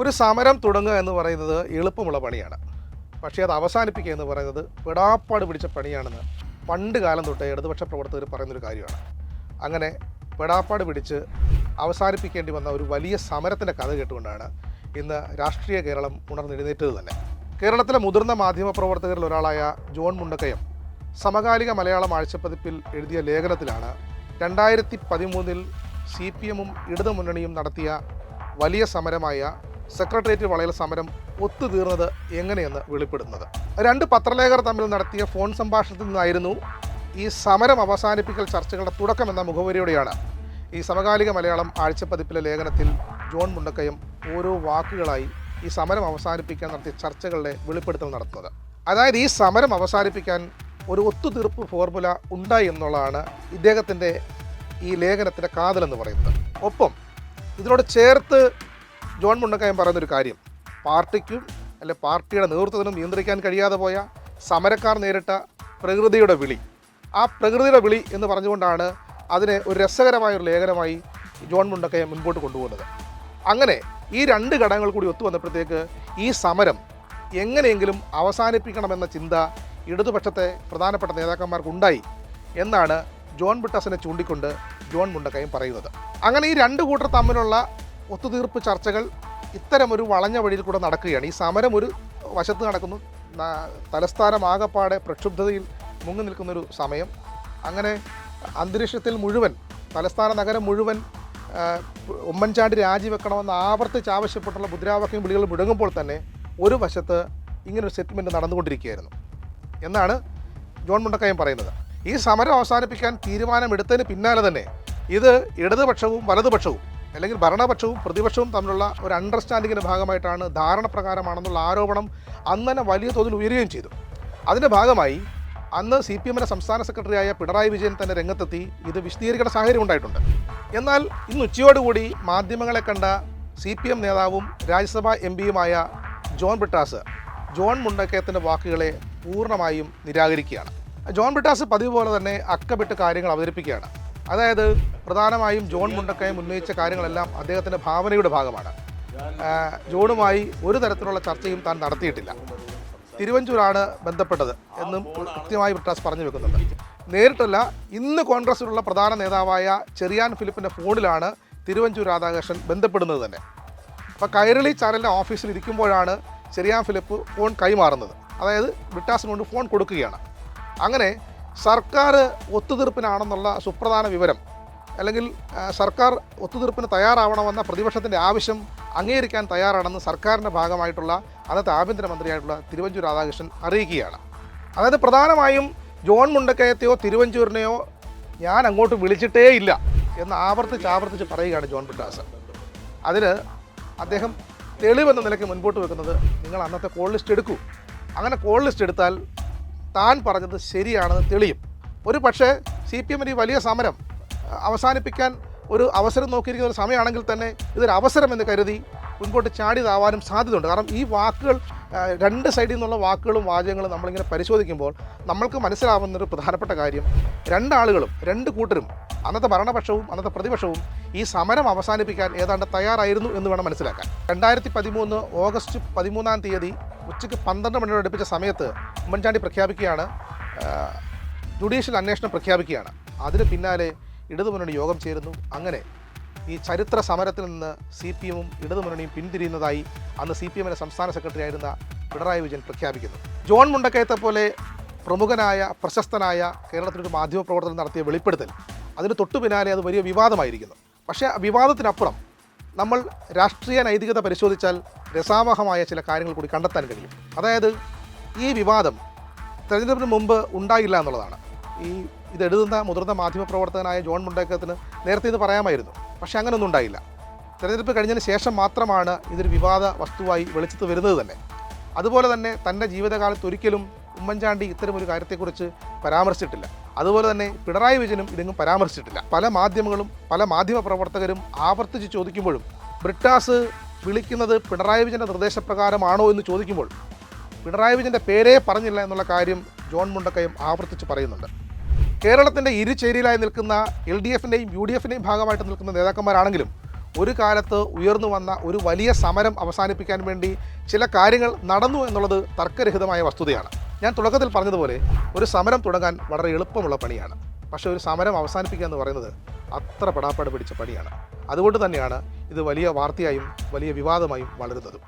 ഒരു സമരം തുടങ്ങുക എന്ന് പറയുന്നത് എളുപ്പമുള്ള പണിയാണ്. പക്ഷേ അത് അവസാനിപ്പിക്കുക എന്ന് പറയുന്നത് പെടാപ്പാട് പിടിച്ച പണിയാണെന്ന് പണ്ട് കാലം തൊട്ടേ ഇടതുപക്ഷ പ്രവർത്തകർ പറയുന്നൊരു കാര്യമാണ്. അങ്ങനെ പെടാപ്പാട് പിടിച്ച് അവസാനിപ്പിക്കേണ്ടി വന്ന ഒരു വലിയ സമരത്തിന്റെ കഥ കേട്ടുകൊണ്ടാണ് ഇന്ന് രാഷ്ട്രീയ കേരളം ഉണർന്നെഴുന്നേറ്റത് തന്നെ. കേരളത്തിലെ മുതിർന്ന മാധ്യമ പ്രവർത്തകരിൽ ഒരാളായ ജോൺ മുണ്ടക്കയം സമകാലിക മലയാളം ആഴ്ചപ്പതിപ്പിൽ എഴുതിയ ലേഖനത്തിലാണ് രണ്ടായിരത്തി പതിമൂന്നിൽ സി പി എമ്മും ഇടതുമുന്നണിയും നടത്തിയ വലിയ സമരമായ സെക്രട്ടേറിയറ്റ് വളയൽ സമരം ഒത്തുതീർന്നത് എങ്ങനെയെന്ന് വെളിപ്പെടുന്നത്? രണ്ട് പത്രലേഖർ തമ്മിൽ നടത്തിയ ഫോൺ സംഭാഷണത്തിൽ നിന്നായിരുന്നു ഈ സമരം അവസാനിപ്പിക്കൽ ചർച്ചകളുടെ തുടക്കം എന്ന മുഖവരിയോടെയാണ്. ഈ സമകാലിക മലയാളം ആഴ്ചപ്പതിപ്പിലെ ലേഖനത്തിൽ ജോൺ മുണ്ടക്കയും ഓരോ വാക്കുകളായി ഈ സമരം അവസാനിപ്പിക്കാൻ നടത്തിയ ചർച്ചകളുടെ വെളിപ്പെടുത്തൽ നടത്തുന്നത്. അതായത് ഈ സമരം അവസാനിപ്പിക്കാൻ ഒരു ഒത്തുതീർപ്പ് ഫോർമുല ഉണ്ടായി എന്നുള്ളതാണ് ഇദ്ദേഹത്തിന്റെ ഈ ലേഖനത്തിന്റെ കാതലെന്ന് പറയുന്നത്. ഒപ്പം ഇതിനോട് ചേർത്ത് ജോൺ മുണ്ടക്കയം പറയുന്നൊരു കാര്യം. പാർട്ടിക്കും അല്ലെ പാർട്ടിയുടെ നേതൃത്വത്തിനും നിയന്ത്രിക്കാൻ കഴിയാതെ പോയ സമരക്കാർ നേരിട്ട പ്രകൃതിയുടെ വിളി. ആ പ്രകൃതിയുടെ വിളി എന്ന് പറഞ്ഞുകൊണ്ടാണ് അതിനെ ഒരു രസകരമായ ഒരു ലേഖനമായി ജോൺ മുണ്ടക്കയം മുൻപോട്ട് കൊണ്ടുപോകുന്നത്. അങ്ങനെ ഈ രണ്ട് ഘടകങ്ങൾ കൂടി ഒത്തു വന്നപ്പോഴത്തേക്ക് ഈ സമരം എങ്ങനെയെങ്കിലും അവസാനിപ്പിക്കണമെന്ന ചിന്ത ഇടതുപക്ഷത്തെ പ്രധാനപ്പെട്ട നേതാക്കന്മാർക്കുണ്ടായി എന്നാണ് ജോൺ ബിട്ടസിനെ ചൂണ്ടിക്കൊണ്ട് ജോൺ മുണ്ടക്കയം പറയുന്നത്. അങ്ങനെ ഈ രണ്ട് കൂട്ടർ തമ്മിലുള്ള ഒത്തുതീർപ്പ് ചർച്ചകൾ ഇത്തരം ഒരു വളഞ്ഞ വഴിയിൽ കൂടെ നടക്കുകയാണ്. ഈ സമരം ഒരു വശത്ത് നടക്കുന്നു. തലസ്ഥാനമാകപ്പാടെ പ്രക്ഷുബ്ധതയിൽ മുങ്ങി നിൽക്കുന്നൊരു സമയം. അങ്ങനെ അന്തരീക്ഷത്തിൽ മുഴുവൻ തലസ്ഥാന നഗരം മുഴുവൻ ഉമ്മൻചാണ്ടി രാജിവെക്കണമെന്ന് ആവർത്തിച്ച് ആവശ്യപ്പെട്ടുള്ള മുദ്രാവാക്യം വിളികൾ മുഴങ്ങുമ്പോൾ തന്നെ ഒരു വശത്ത് ഇങ്ങനൊരു സെറ്റിൽമെന്റ് നടന്നുകൊണ്ടിരിക്കുകയായിരുന്നു. എന്നാണ് ജോൺ മുണ്ടക്കയം പറയുന്നത്. ഈ സമരം അവസാനിപ്പിക്കാൻ തീരുമാനമെടുത്തതിന് പിന്നാലെ തന്നെ ഇത് ഇടതുപക്ഷവും വലതുപക്ഷവും അല്ലെങ്കിൽ ഭരണപക്ഷവും പ്രതിപക്ഷവും തമ്മിലുള്ള ഒരു അണ്ടർസ്റ്റാൻഡിങ്ങിന്റെ ഭാഗമായിട്ടാണ് ധാരണ പ്രകാരമാണെന്നുള്ള ആരോപണം അന്ന് തന്നെ വലിയ തോതിൽ ഉയരുകയും ചെയ്തു. അതിന്റെ ഭാഗമായി അന്ന് സി പി എമ്മിന്റെ സംസ്ഥാന സെക്രട്ടറിയായ പിണറായി വിജയൻ തന്നെ രംഗത്തെത്തി ഇത് വിശദീകരിക്കേണ്ട സാഹചര്യം ഉണ്ടായിട്ടുണ്ട്. എന്നാൽ ഇന്ന് ഉച്ചയോടുകൂടി മാധ്യമങ്ങളെ കണ്ട സി പി എം നേതാവും രാജ്യസഭാ എം പിയുമായ ജോൺ ബ്രിട്ടാസ് ജോൺ മുണ്ടക്കയത്തിന്റെ വാക്കുകളെ പൂർണമായും നിരാകരിക്കുകയാണ്. ജോൺ ബ്രിട്ടാസ് പതിവ് പോലെ തന്നെ അക്കമിട്ട് കാര്യങ്ങൾ അവതരിപ്പിക്കുകയാണ്. അതായത് പ്രധാനമായും ജോൺ മുണ്ടക്കയം ഉന്നയിച്ച കാര്യങ്ങളെല്ലാം അദ്ദേഹത്തിന്റെ ഭാവനയുടെ ഭാഗമാണ്. ജോണുമായി ഒരു തരത്തിലുള്ള ചർച്ചയും താൻ നടത്തിയിട്ടില്ല. തിരുവഞ്ചൂരാണ് ബന്ധപ്പെട്ടത് എന്നും കൃത്യമായി ബ്രിട്ടാസ് പറഞ്ഞു വെക്കുന്നുണ്ട്. നേരിട്ടല്ല ഇന്ന് കോൺഗ്രസിലുള്ള പ്രധാന നേതാവായ ചെറിയാൻ ഫിലിപ്പിന്റെ ഫോണിലാണ് തിരുവഞ്ചൂർ രാധാകൃഷ്ണൻ ബന്ധപ്പെടുന്നത് തന്നെ. അപ്പോൾ കൈരളി ചാനലിന്റെ ഓഫീസിൽ ഇരിക്കുമ്പോഴാണ് ചെറിയാൻ ഫിലിപ്പ് ഫോൺ കൈമാറുന്നത്. അതായത് ബ്രിട്ടാസിന് കൊണ്ട് ഫോൺ കൊടുക്കുകയാണ്. അങ്ങനെ സർക്കാർ ഒത്തുതീർപ്പിനാണെന്നുള്ള സുപ്രധാന വിവരം അല്ലെങ്കിൽ സർക്കാർ ഒത്തുതീർപ്പിന് തയ്യാറാവണമെന്ന പ്രതിപക്ഷത്തിന്റെ ആവശ്യം അംഗീകരിക്കാൻ തയ്യാറാണെന്ന് സർക്കാരിന്റെ ഭാഗമായിട്ടുള്ള അന്നത്തെ ആഭ്യന്തരമന്ത്രിയായിട്ടുള്ള തിരുവഞ്ചൂർ രാധാകൃഷ്ണൻ അറിയിക്കുകയാണ്. അതായത് പ്രധാനമായും ജോൺ മുണ്ടക്കയത്തെയോ തിരുവഞ്ചൂരിനെയോ ഞാൻ അങ്ങോട്ട് വിളിച്ചിട്ടേ ഇല്ല എന്ന് ആവർത്തിച്ച് ആവർത്തിച്ച് പറയുകയാണ് ജോൺ പിട്ടാസ് അതിന് അദ്ദേഹം തെളിവെന്ന നിലയ്ക്ക് മുൻപോട്ട് വെക്കുന്നത് നിങ്ങൾ അന്നത്തെ കോൾ ലിസ്റ്റ് എടുക്കൂ. അങ്ങനെ കോൾ ലിസ്റ്റ് എടുത്താൽ താൻ പറഞ്ഞത് ശരിയാണെന്ന് തെളിയും. ഒരു പക്ഷേ സി പി എമ്മിന് ഈ വലിയ സമരം അവസാനിപ്പിക്കാൻ ഒരു അവസരം നോക്കിയിരിക്കുന്ന ഒരു സമയമാണെങ്കിൽ തന്നെ ഇതൊരു അവസരം എന്ന് കരുതി മുൻപോട്ട് ചാടിതാവാനും സാധ്യതയുണ്ട്. കാരണം ഈ വാക്കുകൾ രണ്ട് സൈഡിൽ നിന്നുള്ള വാക്കുകളും വാചകങ്ങളും നമ്മളിങ്ങനെ പരിശോധിക്കുമ്പോൾ നമ്മൾക്ക് മനസ്സിലാവുന്നൊരു പ്രധാനപ്പെട്ട കാര്യം രണ്ടാളുകളും രണ്ട് കൂട്ടരും അന്നത്തെ ഭരണപക്ഷവും അന്നത്തെ പ്രതിപക്ഷവും ഈ സമരം അവസാനിപ്പിക്കാൻ ഏതാണ്ട് തയ്യാറായിരുന്നു എന്ന് വേണം മനസ്സിലാക്കാൻ. രണ്ടായിരത്തി പതിമൂന്ന് ഓഗസ്റ്റ് പതിമൂന്നാം തീയതി ഉച്ചയ്ക്ക് പന്ത്രണ്ട് മണിയോട് അടുപ്പിച്ച സമയത്ത് ഉമ്മൻചാണ്ടി പ്രഖ്യാപിക്കുകയാണ് ജുഡീഷ്യൽ അന്വേഷണം പ്രഖ്യാപിക്കുകയാണ്. അതിന് പിന്നാലെ ഇടതുമുന്നണി യോഗം ചേരുന്നു. അങ്ങനെ ഈ ചരിത്ര സമരത്തിൽ നിന്ന് സി പി എമ്മും ഇടതുമുന്നണിയും പിന്തിരിയുന്നതായി അന്ന് സി പി എമ്മിന്റെ സംസ്ഥാന സെക്രട്ടറി ആയിരുന്ന പിണറായി വിജയൻ പ്രഖ്യാപിക്കുന്നു. ജോൺ മുണ്ടക്കയത്തെ പോലെ പ്രമുഖനായ പ്രശസ്തനായ കേരളത്തിലൊരു മാധ്യമപ്രവർത്തനം നടത്തിയ വെളിപ്പെടുത്തൽ അതിന് തൊട്ടു പിന്നാലെ അത് വലിയ വിവാദമായിരിക്കുന്നു. പക്ഷേ വിവാദത്തിനപ്പുറം നമ്മൾ രാഷ്ട്രീയ നൈതികത പരിശോധിച്ചാൽ രസാവഹമായ ചില കാര്യങ്ങൾ കൂടി കണ്ടെത്താൻ കഴിയും. അതായത് ഈ വിവാദം തെരഞ്ഞെടുപ്പിന് മുമ്പ് ഉണ്ടായില്ല എന്നുള്ളതാണ്. ഈ ഇത് എഴുതുന്ന മുതിർന്ന മാധ്യമപ്രവർത്തകനായ ജോൺ മുണ്ടേക്കത്തിന് നേരത്തെ ഇത് പറയാമായിരുന്നു. പക്ഷേ അങ്ങനെയൊന്നും ഉണ്ടായില്ല. തെരഞ്ഞെടുപ്പ് കഴിഞ്ഞതിന് ശേഷം മാത്രമാണ് ഇതൊരു വിവാദ വസ്തുവായി വെളിച്ചത്ത് വരുന്നത് തന്നെ. അതുപോലെ തന്നെ തന്റെ ജീവിതകാലത്ത് ഒരിക്കലും ഉമ്മൻചാണ്ടി ഇത്തരമൊരു കാര്യത്തെക്കുറിച്ച് പരാമർശിച്ചിട്ടില്ല. അതുപോലെ തന്നെ പിണറായി വിജയനും ഇതെങ്ങും പരാമർശിച്ചിട്ടില്ല. പല മാധ്യമങ്ങളും പല മാധ്യമ പ്രവർത്തകരും ആവർത്തിച്ച് ചോദിക്കുമ്പോഴും ബ്രിട്ടാസ് വിളിക്കുന്നത് പിണറായി വിജയന്റെ നിർദ്ദേശപ്രകാരമാണോ എന്ന് ചോദിക്കുമ്പോൾ പിണറായി വിജയന്റെ പേരേ പറഞ്ഞില്ല എന്നുള്ള കാര്യം ജോൺ മുണ്ടക്കയും ആവർത്തിച്ച് പറയുന്നുണ്ട്. കേരളത്തിന്റെ ഇരുചേരിയിലായി നിൽക്കുന്ന എൽ ഡി എഫിന്റെയും യു ഡി എഫിന്റെയും ഭാഗമായിട്ട് നിൽക്കുന്ന നേതാക്കന്മാരാണെങ്കിലും ഒരു കാലത്ത് ഉയർന്നു വന്ന ഒരു വലിയ സമരം അവസാനിപ്പിക്കാൻ വേണ്ടി ചില കാര്യങ്ങൾ നടന്നു എന്നുള്ളത് തർക്കരഹിതമായ വസ്തുതയാണ്. ഞാൻ തുടക്കത്തിൽ പറഞ്ഞതുപോലെ ഒരു സമരം തുടങ്ങാൻ വളരെ എളുപ്പമുള്ള പണിയാണ്. പക്ഷേ ഒരു സമരം അവസാനിപ്പിക്കുക എന്ന് പറയുന്നത് അത്ര പെടാപ്പാട് പിടിച്ച പണിയാണ്. അതുകൊണ്ട് തന്നെയാണ് ഇത് വലിയ വാർത്തയായും വലിയ വിവാദമായും വളരുന്നതും.